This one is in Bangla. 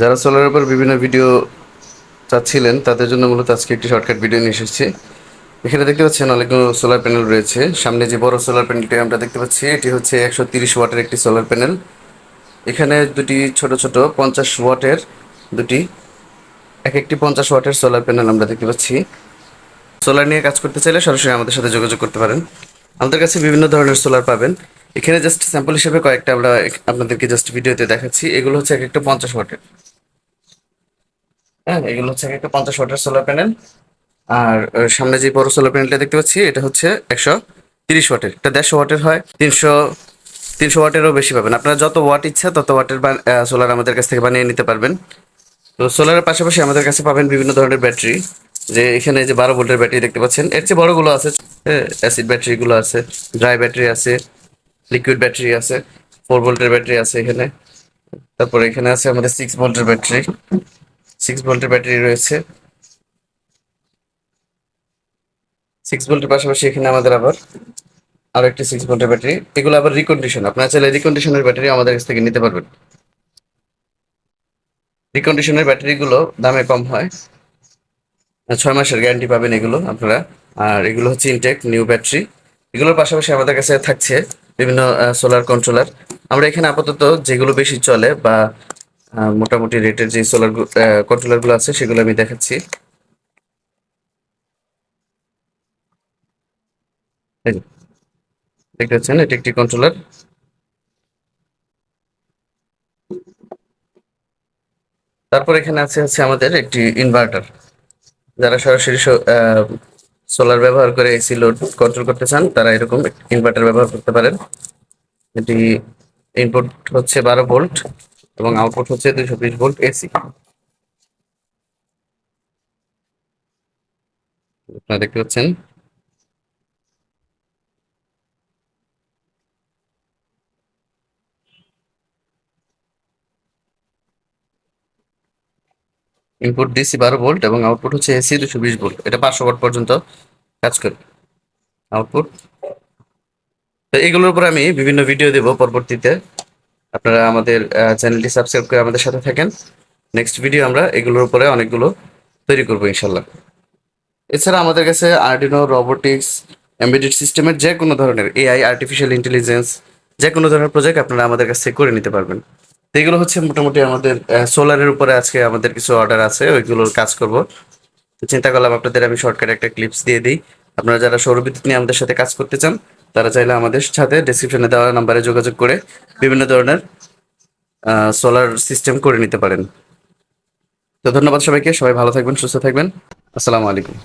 যারা সোলারের উপর বিভিন্ন ভিডিও চাচ্ছিলেন, তাদের জন্য মূলত আজকে একটি শর্টকাট ভিডিও নিয়ে এসেছি। এখানে দেখতে পাচ্ছেন অনেকগুলো সোলার প্যানেল রয়েছে। সামনে যে বড় সোলার প্যানেলটি আমরা দেখতে পাচ্ছি, এটি হচ্ছে একশো তিরিশ ওয়াটের একটি সোলার প্যানেল এখানে দুটি ছোট ছোট পঞ্চাশ ওয়াটের দুটি, এক একটি পঞ্চাশ ওয়াটের সোলার প্যানেল আমরা দেখতে পাচ্ছি। সোলার নিয়ে কাজ করতে চাইলে সরাসরি আমাদের সাথে যোগাযোগ করতে পারেন। আমাদের কাছে বিভিন্ন ধরনের সোলার পাবেন। এখানে জাস্ট স্যাম্পল হিসেবে কয়েকটা আমরা আপনাদেরকে জাস্ট ভিডিওতে দেখাচ্ছি। এগুলো হচ্ছে এক একটা পঞ্চাশ ওয়াটের। হ্যাঁ এগুলো হচ্ছে এক একটা পঞ্চাশ ওয়াটের সোলার প্যানেল আর সামনে যে বড় সোলার প্যানেলটা দেখতে পাচ্ছি, এটা হচ্ছে একশো তিরিশ ওয়াটের। এটা দেড়শো ওয়াটের হয়, তিনশো তিনশো ওয়াটেরও বেশি পাবেন। আপনারা যত ওয়াট ইচ্ছা তত ওয়াটের সোলার আমাদের কাছ থেকে বানিয়ে নিতে পারবেন। তো সোলারের পাশাপাশি আমাদের কাছে পাবেন বিভিন্ন ধরনের ব্যাটারি। যে এখানে যে বারো ভোল্টের ব্যাটারি দেখতে পাচ্ছেন, এর চেয়ে বড়গুলো আছে। অ্যাসিড ব্যাটারিগুলো আছে ড্রাই ব্যাটারি আছে লিকুইড ব্যাটারি আছে ফোর ভোল্টের ব্যাটারি আছে এখানে। তারপরে এখানে আছে আমাদের সিক্স ভোল্টের ব্যাটারি সিক্স ভোল্টের ব্যাটারি রয়েছে। সিক্স ভোল্টের পাশাপাশি এখানে আমাদের আবার আরও একটি সিক্স ভোল্টের ব্যাটারি। এগুলো আবার রিকন্ডিশন আপনারা চাইলে রিকন্ডিশনের ব্যাটারি আমাদের কাছ থেকে নিতে পারবেন। রিকন্ডিশনের ব্যাটারিগুলো দামে কম হয়। ছয় মাসের গ্যারান্টি পাবেন এগুলো আপনারা। আর এগুলো হচ্ছে ইনটেক নিউ ব্যাটারি এগুলোর পাশাপাশি আমাদের কাছে থাকছে বিভিন্ন সোলার কন্ট্রোলার আমরা এখানে আপাতত যেগুলো বেশি চলে বা মোটামুটি রেটের যে সোলার কন্ট্রোলারগুলো আছে, সেগুলো আমি দেখাচ্ছি। দেখতে পাচ্ছেন, এটি একটি কন্ট্রোলার তারপর এখানে আছে হচ্ছে আমাদের একটি ইনভার্টার যারা সরাসরি সোলার ব্যবহার করে এসি লোড কন্ট্রোল করতে চান, তারা এরকম ইনভার্টার ব্যবহার করতে পারেন। এটি ইনপুট হচ্ছে বারো ভোল্ট এবং আউটপুট হচ্ছে দুইশো বিশ ভোল্ট এসি আপনারা দেখতে পাচ্ছেন। ইনপুট ডিসি বারো ভোল্ট এবং আউটপুট হচ্ছে এসি দুশো বিশ ভোল্ট এটা পাঁচশো ওয়াট পর্যন্ত কাজ করে। আউটপুট তো এগুলোর উপর আমি বিভিন্ন ভিডিও দেব পরবর্তীতে। আপনারা আমাদের চ্যানেলটি সাবস্ক্রাইব করে আমাদের সাথে থাকেন। নেক্সট ভিডিও আমরা এগুলোর উপরে অনেকগুলো তৈরি করব, ইনশাল্লাহ। এছাড়া আমাদের কাছে আর্ডিনো রোবোটিক্স এমবেডেড সিস্টেমের যে কোনো ধরনের এআই আর্টিফিশিয়াল ইন্টেলিজেন্স যে কোনো ধরনের প্রজেক্ট আপনারা আমাদের কাছ থেকে করে নিতে পারবেন। তো এগুলো হচ্ছে মোটামুটি আমাদের সোলারের উপরে আজকে আমাদের কিছু অর্ডার আছে, ওইগুলোর কাজ করব। তো চিন্তা করলাম আপনাদের আমি শর্টকাট একটা ক্লিপস দিয়ে দিই। আপনারা যারা সৌরবিদ্যুৎ নিয়ে আমাদের সাথে কাজ করতে চান তারা চাইলে আমাদের সাথে ডেসক্রিপশনে দেওয়া নাম্বারে যোগাযোগ করে বিভিন্ন ধরনের সোলার সিস্টেম করে নিতে পারেন। তো ধন্যবাদ সবাইকে, সবাই ভালো থাকবেন, সুস্থ থাকবেন। আসসালামু আলাইকুম।